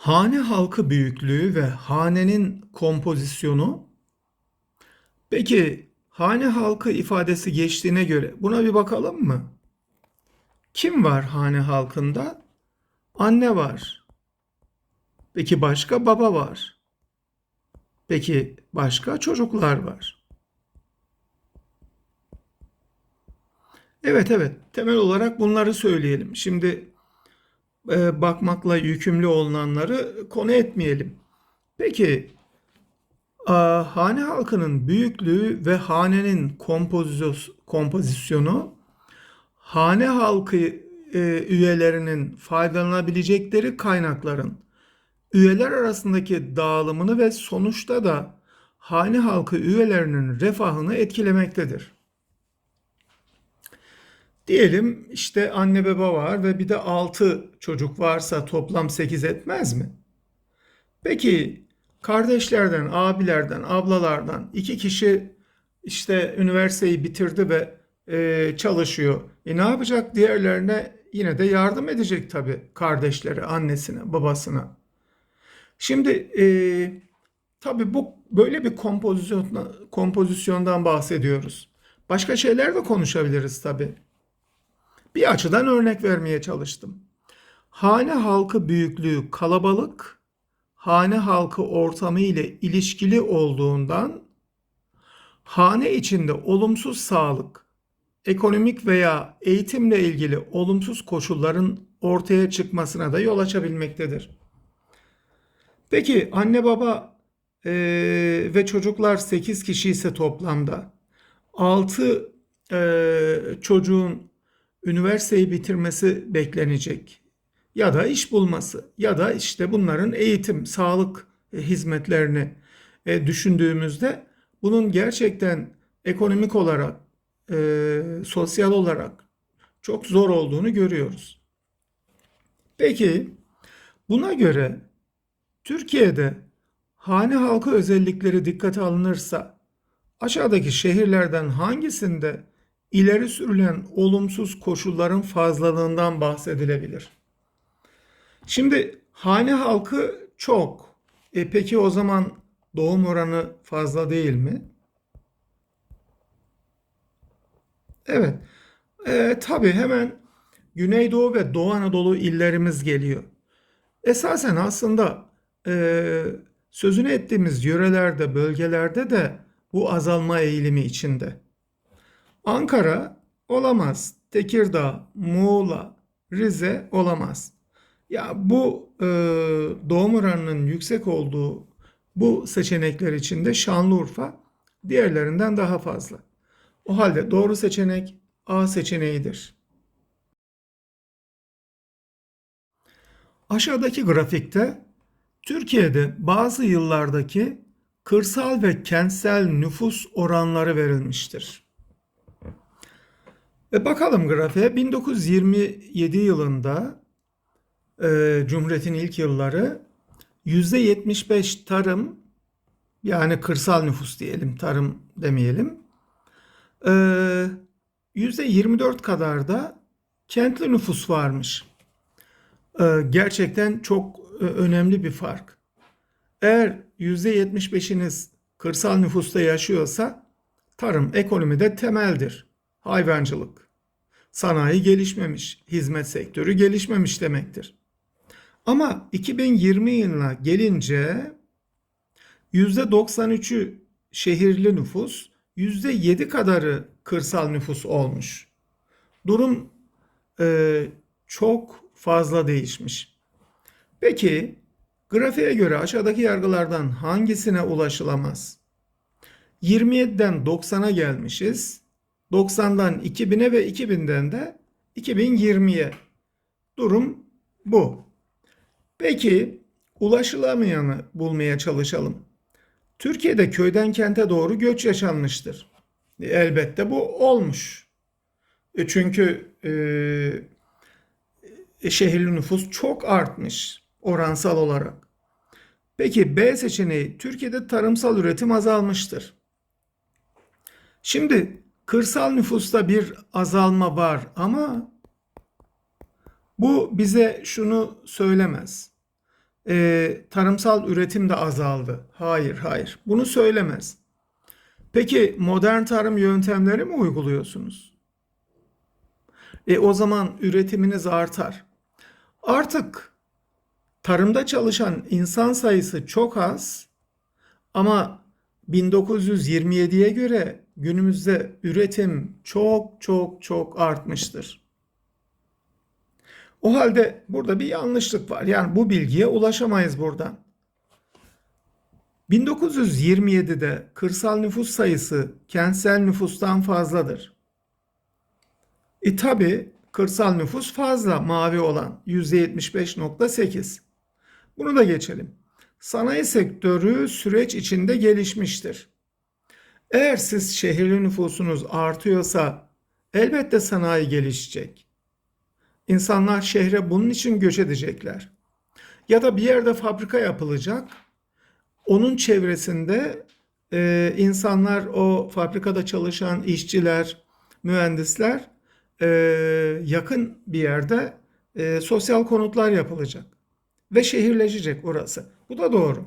Hane halkı büyüklüğü ve hanenin kompozisyonu. Peki hane halkı ifadesi geçtiğine göre buna bir bakalım mı? Kim var hane halkında? Anne var. Peki başka baba var. Peki başka çocuklar var. Evet evet temel olarak bunları söyleyelim. Şimdi bakmakla yükümlü olunanları konu etmeyelim. Peki hane halkının büyüklüğü ve hanenin kompozisyon- kompozisyonu hane halkı e, üyelerinin faydalanabilecekleri kaynakların üyeler arasındaki dağılımını ve sonuçta da hane halkı üyelerinin refahını etkilemektedir. Diyelim işte anne baba var ve bir de 6 çocuk varsa toplam 8 etmez mi? Peki kardeşlerden, abilerden, ablalardan iki kişi işte üniversiteyi bitirdi ve e, çalışıyor. E ne yapacak? Diğerlerine yine de yardım edecek tabii kardeşleri, annesine, babasına. Şimdi e, tabii bu böyle bir kompozisyon, kompozisyondan bahsediyoruz. Başka şeyler de konuşabiliriz tabii. Bir açıdan örnek vermeye çalıştım. Hane halkı büyüklüğü kalabalık, hane halkı ortamı ile ilişkili olduğundan hane içinde olumsuz sağlık, ekonomik veya eğitimle ilgili olumsuz koşulların ortaya çıkmasına da yol açabilmektedir. Peki anne baba eee, ve çocuklar 8 kişi ise toplamda 6 çocuğun üniversiteyi bitirmesi beklenecek ya da iş bulması ya da işte bunların eğitim, sağlık e, hizmetlerini e, düşündüğümüzde bunun gerçekten ekonomik olarak, e, sosyal olarak çok zor olduğunu görüyoruz. Peki buna göre Türkiye'de hane halkı özellikleri dikkate alınırsa aşağıdaki şehirlerden hangisinde ileri sürülen olumsuz koşulların fazlalığından bahsedilebilir? Şimdi hane halkı çok. E peki o zaman doğum oranı fazla değil mi? Evet. E, tabii hemen Güneydoğu ve Doğu Anadolu illerimiz geliyor. Esasen aslında e, sözünü ettiğimiz yörelerde, bölgelerde de bu azalma eğilimi içinde. Ankara olamaz. Tekirdağ, Muğla, Rize olamaz. Ya bu e, doğum oranının yüksek olduğu bu seçenekler içinde Şanlıurfa diğerlerinden daha fazla. O halde doğru seçenek A seçeneğidir. Aşağıdaki grafikte Türkiye'de bazı yıllardaki kırsal ve kentsel nüfus oranları verilmiştir. Ve bakalım grafiğe 1927 yılında e, Cumhuriyet'in ilk yılları %75 tarım yani kırsal nüfus diyelim tarım demeyelim. E, %24 kadar da kentli nüfus varmış. E, gerçekten çok e, önemli bir fark. Eğer %75'iniz kırsal nüfusta yaşıyorsa tarım ekonomide temeldir. Hayvancılık, sanayi gelişmemiş, hizmet sektörü gelişmemiş demektir. Ama 2020 yılına gelince %93'ü şehirli nüfus, %7 kadarı kırsal nüfus olmuş. Durum e, çok fazla değişmiş. Peki grafiğe göre aşağıdaki yargılardan hangisine ulaşılamaz? 27'den 90'a gelmişiz. 90'dan 2000'e ve 2000'den de 2020'ye. Durum bu. Peki ulaşılamayanı bulmaya çalışalım. Türkiye'de köyden kente doğru göç yaşanmıştır. E, elbette bu olmuş. E, çünkü e, şehirli nüfus çok artmış oransal olarak. Peki B seçeneği Türkiye'de tarımsal üretim azalmıştır. Şimdi kırsal nüfusta bir azalma var ama bu bize şunu söylemez. e, tarımsal üretim de azaldı. Hayır, hayır. Bunu söylemez. Peki modern tarım yöntemleri mi uyguluyorsunuz? E o zaman üretiminiz artar. Artık tarımda çalışan insan sayısı çok az ama 1927'ye göre günümüzde üretim çok çok çok artmıştır. O halde burada bir yanlışlık var. Yani bu bilgiye ulaşamayız buradan. 1927'de kırsal nüfus sayısı kentsel nüfustan fazladır. E tabi kırsal nüfus fazla mavi olan %75.8. Bunu da geçelim. Sanayi sektörü süreç içinde gelişmiştir. Eğer siz şehirli nüfusunuz artıyorsa elbette sanayi gelişecek. İnsanlar şehre bunun için göç edecekler. Ya da bir yerde fabrika yapılacak. Onun çevresinde e, insanlar o fabrikada çalışan işçiler, mühendisler e, yakın bir yerde e, sosyal konutlar yapılacak. Ve şehirleşecek orası. Bu da doğru.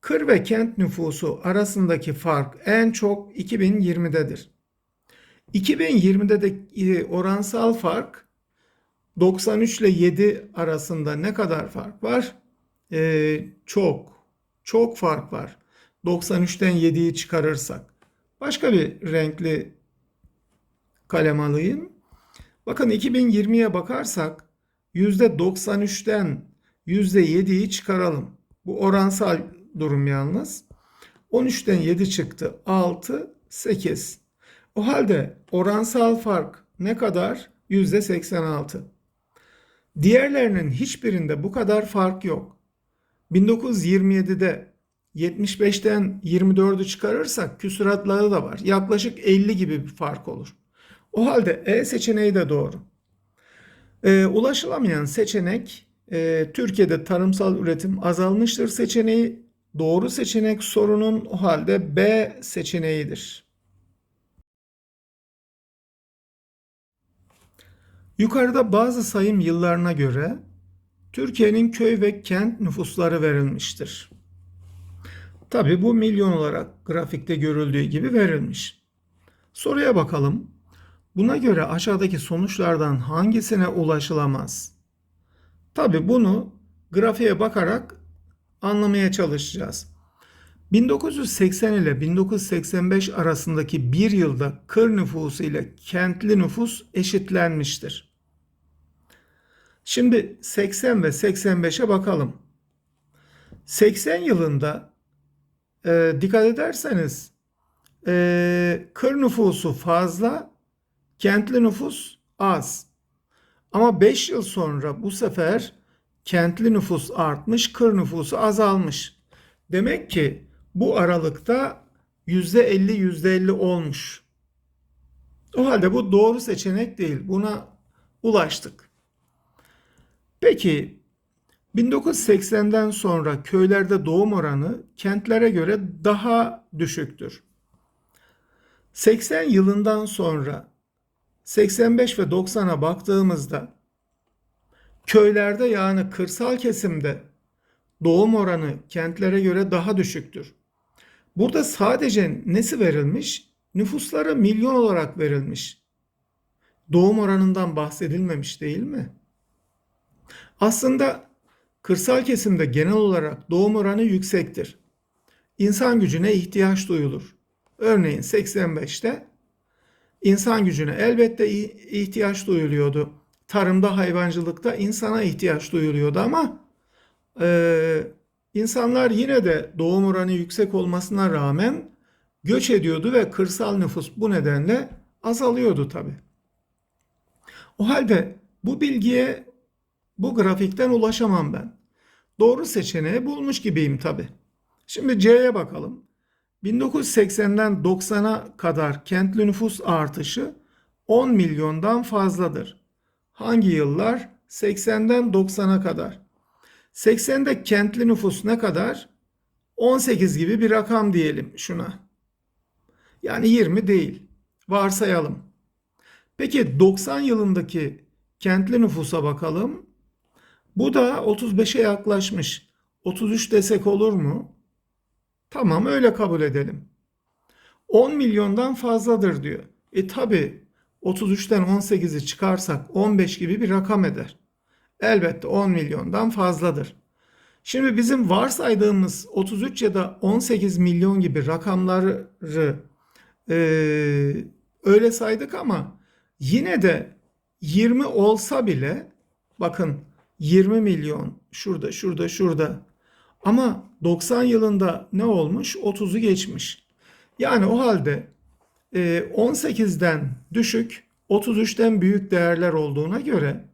Kır ve kent nüfusu arasındaki fark en çok 2020'dedir. 2020'de de oransal fark 93 ile 7 arasında ne kadar fark var? Ee, çok, çok fark var. 93'ten 7'yi çıkarırsak. Başka bir renkli kalem alayım. Bakın 2020'ye bakarsak %93'ten %7'yi çıkaralım. Bu oransal durum yalnız. 13'ten 7 çıktı. 6, 8. O halde oransal fark ne kadar? %86. Diğerlerinin hiçbirinde bu kadar fark yok. 1927'de 75'ten 24'ü çıkarırsak küsuratları da var. Yaklaşık 50 gibi bir fark olur. O halde E seçeneği de doğru. E, ulaşılamayan seçenek e, Türkiye'de tarımsal üretim azalmıştır seçeneği. Doğru seçenek sorunun o halde B seçeneğidir. Yukarıda bazı sayım yıllarına göre Türkiye'nin köy ve kent nüfusları verilmiştir. Tabi bu milyon olarak grafikte görüldüğü gibi verilmiş. Soruya bakalım. Buna göre aşağıdaki sonuçlardan hangisine ulaşılamaz? Tabi bunu grafiğe bakarak anlamaya çalışacağız. 1980 ile 1985 arasındaki bir yılda kır nüfusu ile kentli nüfus eşitlenmiştir. Şimdi 80 ve 85'e bakalım. 80 yılında e, dikkat ederseniz e, kır nüfusu fazla, kentli nüfus az. Ama 5 yıl sonra bu sefer kentli nüfus artmış, kır nüfusu azalmış. Demek ki bu aralıkta %50 %50 olmuş. O halde bu doğru seçenek değil. Buna ulaştık. Peki 1980'den sonra köylerde doğum oranı kentlere göre daha düşüktür. 80 yılından sonra 85 ve 90'a baktığımızda köylerde yani kırsal kesimde doğum oranı kentlere göre daha düşüktür. Burada sadece nesi verilmiş? Nüfusları milyon olarak verilmiş. Doğum oranından bahsedilmemiş değil mi? Aslında kırsal kesimde genel olarak doğum oranı yüksektir. İnsan gücüne ihtiyaç duyulur. Örneğin 85'te insan gücüne elbette ihtiyaç duyuluyordu. Tarımda, hayvancılıkta insana ihtiyaç duyuluyordu ama e, insanlar yine de doğum oranı yüksek olmasına rağmen göç ediyordu ve kırsal nüfus bu nedenle azalıyordu tabi. O halde bu bilgiye bu grafikten ulaşamam ben. Doğru seçeneği bulmuş gibiyim tabi. Şimdi C'ye bakalım. 1980'den 90'a kadar kentli nüfus artışı 10 milyondan fazladır. Hangi yıllar? 80'den 90'a kadar. 80'de kentli nüfus ne kadar? 18 gibi bir rakam diyelim şuna. Yani 20 değil. Varsayalım. Peki 90 yılındaki kentli nüfusa bakalım. Bu da 35'e yaklaşmış. 33 desek olur mu? Tamam öyle kabul edelim. 10 milyondan fazladır diyor. E tabi 33'ten 18'i çıkarsak 15 gibi bir rakam eder. Elbette 10 milyondan fazladır. Şimdi bizim varsaydığımız 33 ya da 18 milyon gibi rakamları e, öyle saydık ama yine de 20 olsa bile bakın 20 milyon şurada şurada şurada ama 90 yılında ne olmuş? 30'u geçmiş. Yani o halde 18'den düşük 33'ten büyük değerler olduğuna göre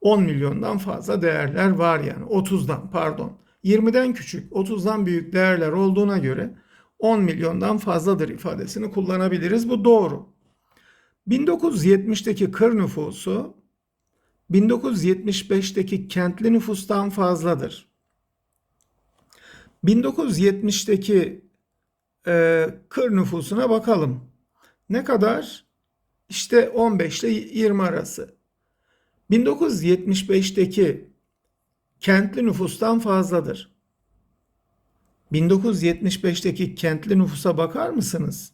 10 milyondan fazla değerler var yani 30'dan pardon 20'den küçük 30'dan büyük değerler olduğuna göre 10 milyondan fazladır ifadesini kullanabiliriz. Bu doğru. 1970'teki kır nüfusu 1975'teki kentli nüfustan fazladır. 1970'teki e, kır nüfusuna bakalım. Ne kadar? İşte 15 ile 20 arası. 1975'teki kentli nüfustan fazladır. 1975'teki kentli nüfusa bakar mısınız?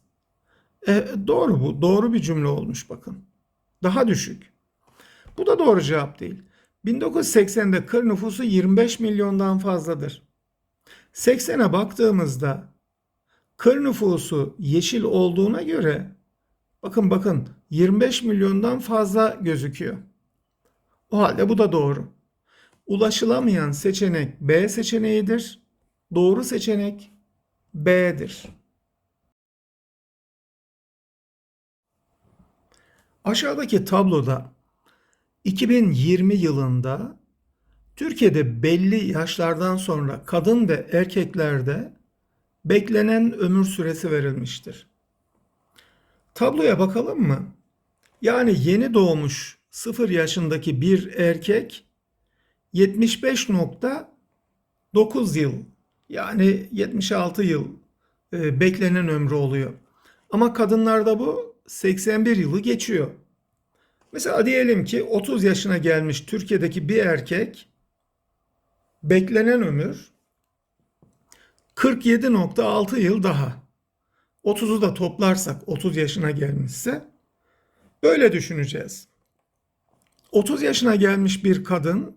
E, doğru bu. Doğru bir cümle olmuş bakın. Daha düşük. Bu da doğru cevap değil. 1980'de kır nüfusu 25 milyondan fazladır. 80'e baktığımızda kır nüfusu yeşil olduğuna göre bakın bakın 25 milyondan fazla gözüküyor. O halde bu da doğru. Ulaşılamayan seçenek B seçeneğidir. Doğru seçenek B'dir. Aşağıdaki tabloda 2020 yılında Türkiye'de belli yaşlardan sonra kadın ve erkeklerde beklenen ömür süresi verilmiştir. Tabloya bakalım mı? Yani yeni doğmuş 0 yaşındaki bir erkek 75.9 yıl yani 76 yıl e, beklenen ömrü oluyor. Ama kadınlarda bu 81 yılı geçiyor. Mesela diyelim ki 30 yaşına gelmiş Türkiye'deki bir erkek beklenen ömür 47.6 yıl daha. 30'u da toplarsak 30 yaşına gelmişse böyle düşüneceğiz. 30 yaşına gelmiş bir kadın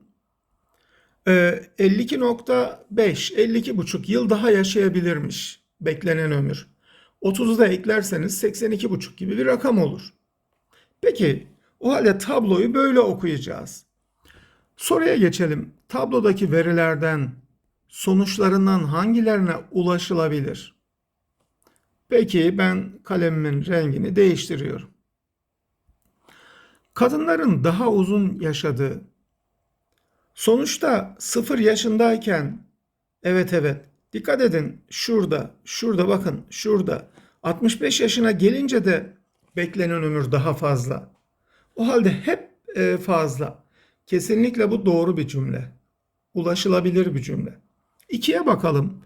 52.5 52,5 yıl daha yaşayabilirmiş beklenen ömür. 30'u da eklerseniz 82,5 gibi bir rakam olur. Peki o halde tabloyu böyle okuyacağız. Soruya geçelim. Tablodaki verilerden sonuçlarından hangilerine ulaşılabilir? Peki ben kalemimin rengini değiştiriyorum. Kadınların daha uzun yaşadığı. Sonuçta 0 yaşındayken evet evet dikkat edin şurada şurada bakın şurada 65 yaşına gelince de beklenen ömür daha fazla. O halde hep e, fazla. Kesinlikle bu doğru bir cümle. Ulaşılabilir bir cümle. İkiye bakalım.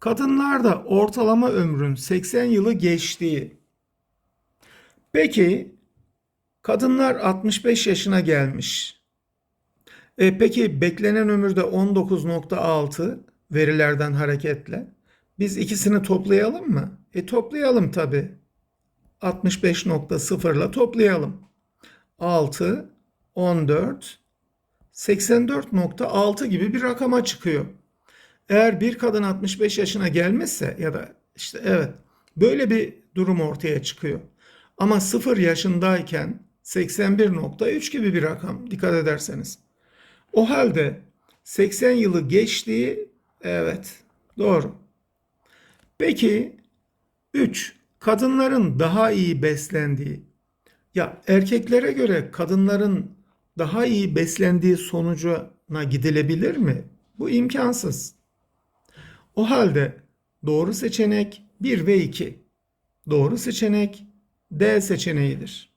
Kadınlarda ortalama ömrün 80 yılı geçtiği. Peki kadınlar 65 yaşına gelmiş. E, peki beklenen ömürde 19.6 verilerden hareketle. Biz ikisini toplayalım mı? E toplayalım tabi. 65.0 ile toplayalım. 6, 14, 84.6 gibi bir rakama çıkıyor. Eğer bir kadın 65 yaşına gelmezse ya da işte evet böyle bir durum ortaya çıkıyor. Ama 0 yaşındayken 81.3 gibi bir rakam dikkat ederseniz. O halde 80 yılı geçtiği evet doğru. Peki 3 kadınların daha iyi beslendiği ya erkeklere göre kadınların daha iyi beslendiği sonucuna gidilebilir mi? Bu imkansız. O halde doğru seçenek 1 ve 2. Doğru seçenek D seçeneğidir.